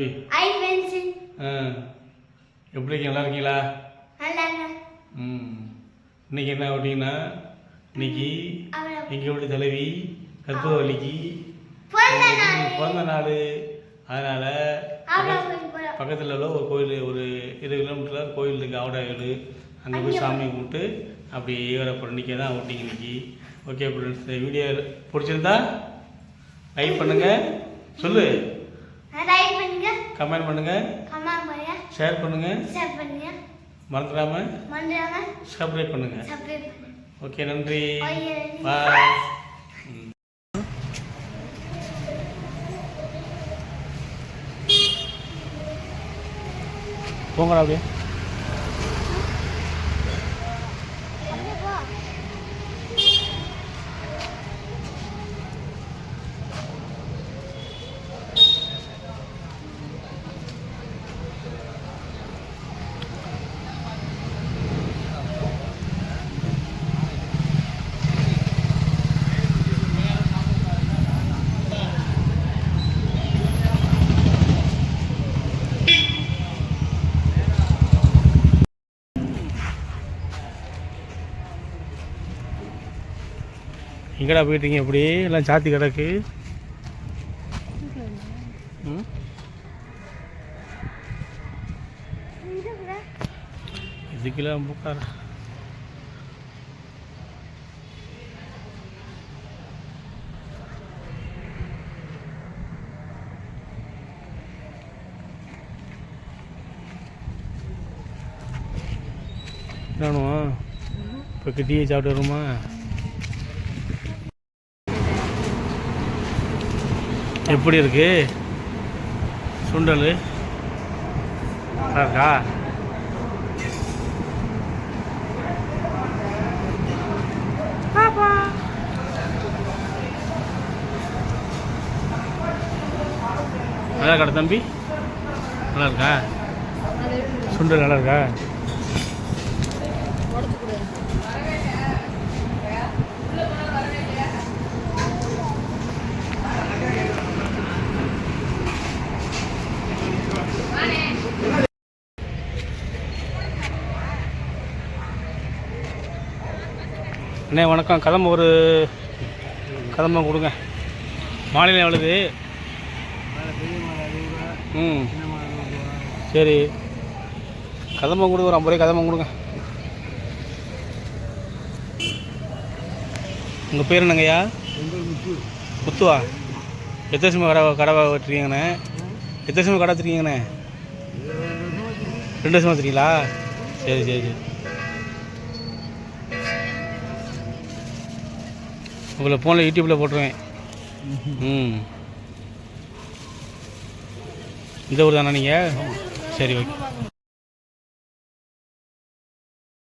தம்பி பென்சில் ஆ எப்படி இருக்கீங்க? நல்லா இருக்கீங்களா? நல்லா. ம். இன்னைக்கு என்ன அப்படின்னா இன்னைக்கு அவளை எங்கள் வீட்டு தலைவி கற்பூரவல்லிக்கு பிறந்த நாள். அதனால் பக்கத்தில் உள்ள ஒரு கோயில் ஒரு இருபது கிலோமீட்டரில் கோயில் இருக்குது ஆவடாயில் அங்கே போய் சாமி கும்பிட்டு அப்படியே வர பண்ணிக்க தான் ஓட்டிங்க இன்னைக்கு. ஓகே ஃப்ரெண்ட்ஸ் வீடியோ பிடிச்சிருந்தா லைக் பண்ணுங்கள் சொல்லு. ரைட் பண்ணுங்க. கமெண்ட் பண்ணுங்கள் கமெண்ட் பண்ணுங்க. ஷேர் பண்ணுங்கள் ஷேர் பண்ணுங்க. மறந்துடாமல் மறந்துடாம. சப்ஸ்கிரைப் பண்ணுங்கள் சப்ஸ்கிரைப் பண்ணுங்க. ஓகே நன்றி. பாய் போங்கடா அப்படியே. எங்கடா போயிட்டீங்க? அப்படி எல்லாம் சாத்தி கிடக்கு. ம்? இதுக்கெல்லாம் புக்கார வேணுமா இப்போ கிட்டியே சாப்பிட்டு வருமா எப்படி இருக்கு? சுண்டல். நல்லா இருக்கா? நல்லா இருக்கா தம்பி? நல்லா இருக்கா? சுண்டல் நல்லா இருக்கா? அண்ணே வணக்கம். கதம்ப ஒரு கதம்பம் கொடுங்க. மாலையில் எவ்வளவு? ம். சரி. கதம்பம் கொடுங்க ஒரு ஐம்பது ரூபாய் கதம்பம் கொடுங்க. உங்கள் பேர் என்னங்கய்யா? முத்துவா? எத்தனை வருஷமா கடை கடை வச்சுருக்கீங்கண்ணே எத்தனை வருஷமா கடை வச்சுருக்கீங்கண்ணே ரெண்டு வருஷமாக வச்சுருக்கீங்களா சரி சரி சரி. உங்களை ஃபோனில் யூடியூப்பில் போட்டுருவேன். ம். இந்த ஊர் தானே நீங்கள் சரி ஓகே.